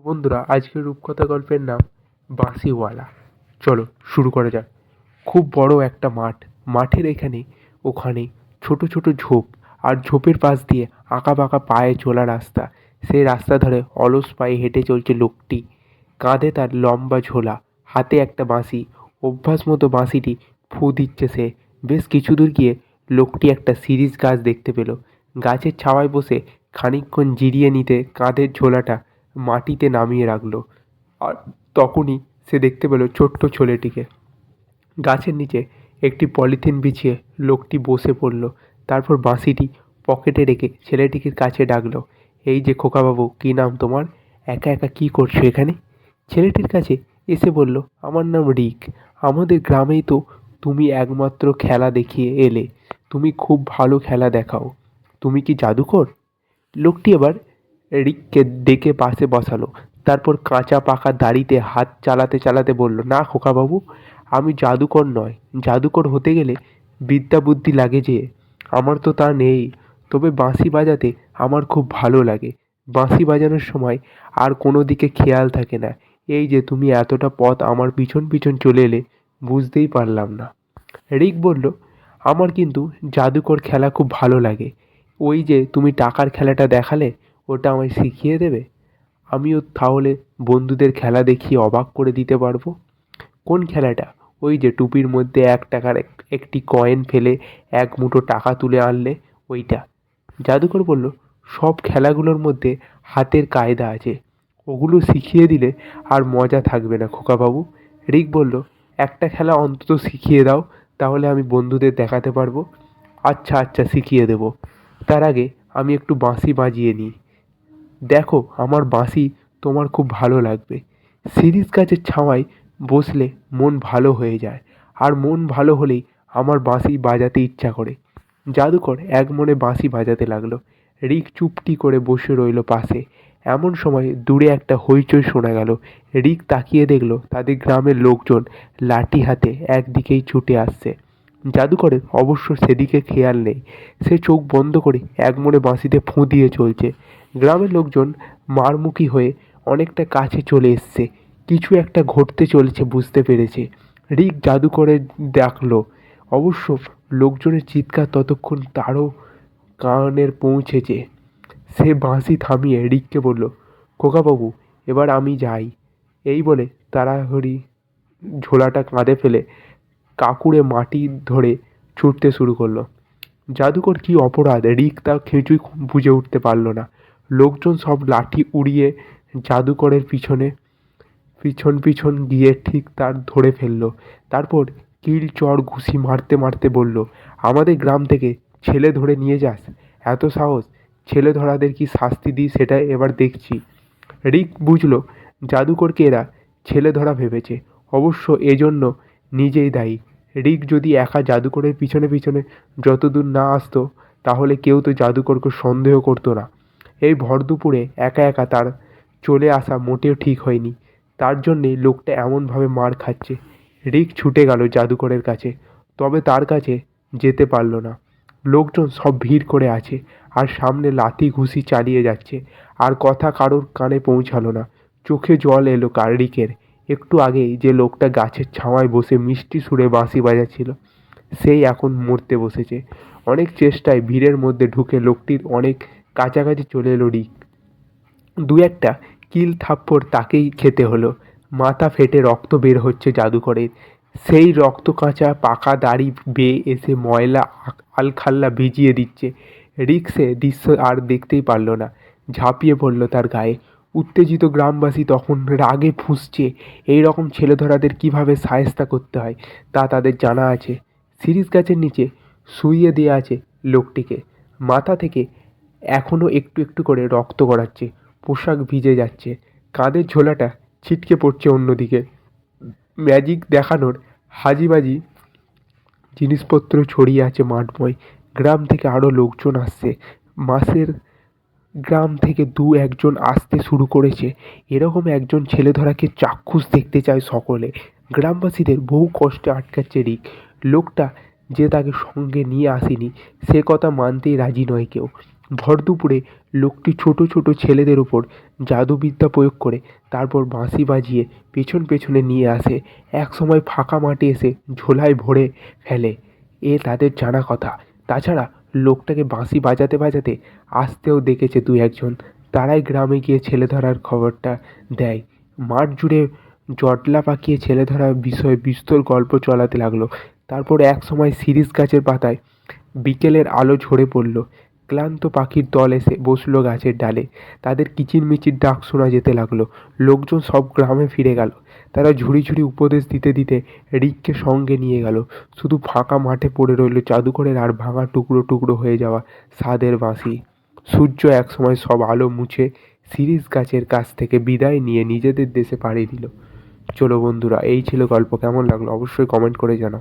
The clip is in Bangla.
বন্ধুরা, আজকের রূপকথা গল্পের নাম বাঁশিওয়ালা। চলো শুরু করা যাক। খুব বড় একটা মাঠ। মাঠের এখানে ওখানে ছোট ছোট ঝোপ আর ঝোপের পাশ দিয়ে আঁকা বাঁকা পায়ে চলা রাস্তা। সেই রাস্তা ধরে অলস পায়ে হেঁটে চলছে লোকটি। কাঁধে তার লম্বা ঝোলা, হাতে একটা বাঁশি। অভ্যাস মতো বাঁশিটি ফু দিচ্ছে সে। বেশ কিছু দূর গিয়ে লোকটি একটা সিরিজ গাছ দেখতে পেল। গাছের ছাওয়ায় বসে খানিকক্ষণ জিরিয়ে নিতে কাঁধের ঝোলাটা মাটিতে নামিয়ে রাখল। আর তখনই সে দেখতে পেল ছোট্ট ছেলেটিকে। গাছের নিচে একটি পলিথিন বিছিয়ে লোকটি বসে পড়ল। তারপর বাঁশিটি পকেটে রেখে ছেলেটিকে কাছে ডাকলো, এই যে খোকাবাবু, কী নাম তোমার? একা একা কী করছ এখানে? ছেলেটির কাছে এসে বলল, আমার নাম রিক। আমাদের গ্রামেই তো তুমি একমাত্র খেলা দেখিয়ে এলে। তুমি খুব ভালো খেলা দেখাও। তুমি কি জাদুকর? লোকটি এবার রিককে ডেকে পাশে বসালো। তারপর কাঁচা পাকা দাড়িতে হাত চালাতে চালাতে বলল, না, খোকাবাবু, আমি জাদুকর নয়। জাদুকর হতে গেলে বিদ্যা বুদ্ধি লাগে যে, আমার তো তা নেই। তবে বাঁশি বাজাতে আমার খুব ভালো লাগে। বাঁশি বাজানোর সময় আর কোনো দিকে খেয়াল থাকে না। এই যে, তুমি এতটা পথ আমার পিছন পিছন চলে এলে বুঝতেই পারলাম না। রিক বলল, আমার কিন্তু জাদুকর খেলা খুব ভালো লাগে। ওই যে, তুমি টাকার খেলাটা দেখালে ওটা আমায় শিখিয়ে দেবে? আমিও তাহলে বন্ধুদের খেলা দেখিয়ে অবাক করে দিতে পারব? কোন খেলাটা? ওই যে টুপির মধ্যে এক টাকার এক- একটি কয়েন ফেলে এক মুঠো টাকা তুলে আনলে, ওইটা। জাদুকর বলল, সব খেলাগুলোর মধ্যে হাতের কায়দা আছে। ওগুলো শিখিয়ে দিলে আর মজা থাকবে না, খোকাবাবু। রিক বলল, একটা খেলা অন্তত শিখিয়ে দাও, তাহলে আমি বন্ধুদের দেখাতে পারব। আচ্ছা আচ্ছা শিখিয়ে দেবো। তার আগে আমি একটু বাঁশি বাজিয়ে নিই। দেখো, আমার বাঁশি তোমার খুব ভালো লাগবে। সিরিজ গাছের ছাওয়ায় বসলে মন ভালো হয়ে যায়। আর মন ভালো হলেই আমার বাঁশি বাজাতে ইচ্ছা করে। জাদুকর এক মনে বাঁশি বাজাতে লাগল। রিক চুপটি করে বসে রইল পাশে। এমন সময় দূরে একটা হইচই শোনা গেল। রিক তাকিয়ে দেখল তাদের গ্রামের লোকজন লাঠি হাতে একদিকেই ছুটে আসছে। জাদুকরের অবশ্য সেদিকে খেয়াল নেই। সে চোখ বন্ধ করে এক মনে বাঁশিতে ফুঁ দিয়ে চলছে। গ্রামের লোকজন মারমুখী হয়ে অনেকটা কাছে চলে এসছে। কিছু একটা ঘটতে চলেছে বুঝতে পেরেছে। রিক জাদুকরে ডাকলো অবশ্য লোকজনের চিৎকার ততক্ষণ তারও কানের পৌঁছেছে। সে বাঁশি থামিয়ে রিককে বলল, খোকাবাবু, এবার আমি যাই। এই বলে তাড়াহুড়ি ঝোলাটা কাঁধে ফেলে কাকুরে মাটি ধরে ছুটতে শুরু করল। জাদুকর কি অপরাধ? রিক তা কিছুই বুঝে উঠতে পারল না। লোকজন সব লাঠি উড়িয়ে জাদুকরের পিছনে, পিছন পিছন গিয়ে ঠিক তার ধরে ফেলল। তারপর কিল চড় ঘুষি মারতে মারতে বলল, আমাদের গ্রাম থেকে ছেলে ধরে নিয়ে যাস। এত সাহস, ছেলে ধরাদের কি শাস্তি দিই সেটা এবার দেখছি। রিক বুঝলো, জাদুকরকে এরা ছেলে ধরা ভেবেছে। অবশ্য এজন্য নিজেই দায়ী। রিক যদি একা জাদুকরের পিছনে পিছনে যতদূর না আসতো, তাহলে কেউ তো জাদুকরকে সন্দেহ করতো না। এই ভর দুপুরে একা একা তার চলে আসা মোটেও ঠিক হয়নি। তার জন্যেই লোকটা এমনভাবে মার খাচ্ছে। রিক ছুটে গেল জাদুকরের কাছে। তবে তার কাছে যেতে পারল না। লোকজন সব ভিড় করে আছে আর সামনে লাথি ঘুষি চালিয়ে যাচ্ছে। আর কথা কারোর কানে পৌঁছালো না। চোখে জল এলো কার রিকের। একটু আগেই যে লোকটা গাছের ছাওয়ায় বসে মিষ্টি সুরে বাঁশি বাজাচ্ছিল, সেই এখন মরতে বসেছে। অনেক চেষ্টায় ভিড়ের মধ্যে ঢুকে লোকটির অনেক কাছাকাছি চলে এলো রিক। দু একটা কিল থাপ্পড় তাকেই খেতে হলো। মাথা ফেটে রক্ত বের হচ্ছে জাদুকরের সেই রক্ত কাঁচা পাকা দাড়ি বেয়ে এসে ময়লা আলখাল্লা ভিজিয়ে দিচ্ছে। রিক্সে দৃশ্য আর দেখতেই পারল না। ঝাঁপিয়ে পড়ল তার গায়ে। উত্তেজিত গ্রামবাসী তখন রাগে ফুঁসছে। এই রকম ছেলে ধরাদের কীভাবে সায়স্তা করতে হয়, তা তাদের জানা আছে। সিরিজ গাছের নিচে শুইয়ে দেওয়া আছে লোকটিকে। মাথা থেকে এখনও একটু একটু করে রক্ত গড়াচ্ছে, পোশাক ভিজে যাচ্ছে। কাঁধের ঝোলাটা ছিটকে পড়ছে অন্যদিকে। ম্যাজিক দেখানোর হাজিবাজি জিনিসপত্র ছড়িয়ে আছে মাঠময়। গ্রাম থেকে আরও লোকজন আসছে। মাসের গ্রাম থেকে দু একজন আসতে শুরু করেছে। এরকম একজন ছেলে ধরাকে চাক্ষুষ দেখতে চায় সকলে। গ্রামবাসীদের বহু কষ্টে আটকাচ্ছে রিক। লোকটা যে তাকে সঙ্গে নিয়ে আসেনি, সে কথা মানতেই রাজি নয় কেউ। ভর দুপুরে লোকটি ছোট ছোট ছেলেদের ওপর জাদুবিদ্যা প্রয়োগ করে, তারপর বাঁশি বাজিয়ে পেছন পেছনে নিয়ে আসে। এক সময় ফাঁকা মাঠে এসে ঝোলায় ভরে ফেলে। এ তাদের জানা কথা। তাছাড়া লোকটাকে বাঁশি বাজাতে বাজাতে আসতেও দেখেছে দু একজন। তারাই গ্রামে গিয়ে ছেলে ধরার খবরটা দেয়। মাঠ জুড়ে জটলা পাকিয়ে ছেলে ধরার বিষয়ে বিস্তর গল্প চলাতে লাগল। তারপর এক সময় শিরীষ গাছের পাতায় বিকেলের আলো ঝরে পড়ল। ক্লান্ত পাখির দল এসে বসল গাছের ডালে। তাদের কিচিরমিচির ডাক শোনা যেতে লাগল। লোকজন সব গ্রামে ফিরে গেল। তারা ঝুড়ি ঝুড়ি উপদেশ দিতে দিতে রিককে সঙ্গে নিয়ে গেল। শুধু ফাঁকা মাঠে পড়ে রইল জাদুঘরের আর ভাঙা টুকরো টুকরো হয়ে যাওয়া স্বাদের বাঁশি। সূর্য একসময় সব আলো মুছে শিরীষ গাছের কাছ থেকে বিদায় নিয়ে নিজেদের দেশে পাড়ি দিল। চলো বন্ধুরা, এই ছিল গল্প। কেমন লাগল অবশ্যই কমেন্ট করে জানাও।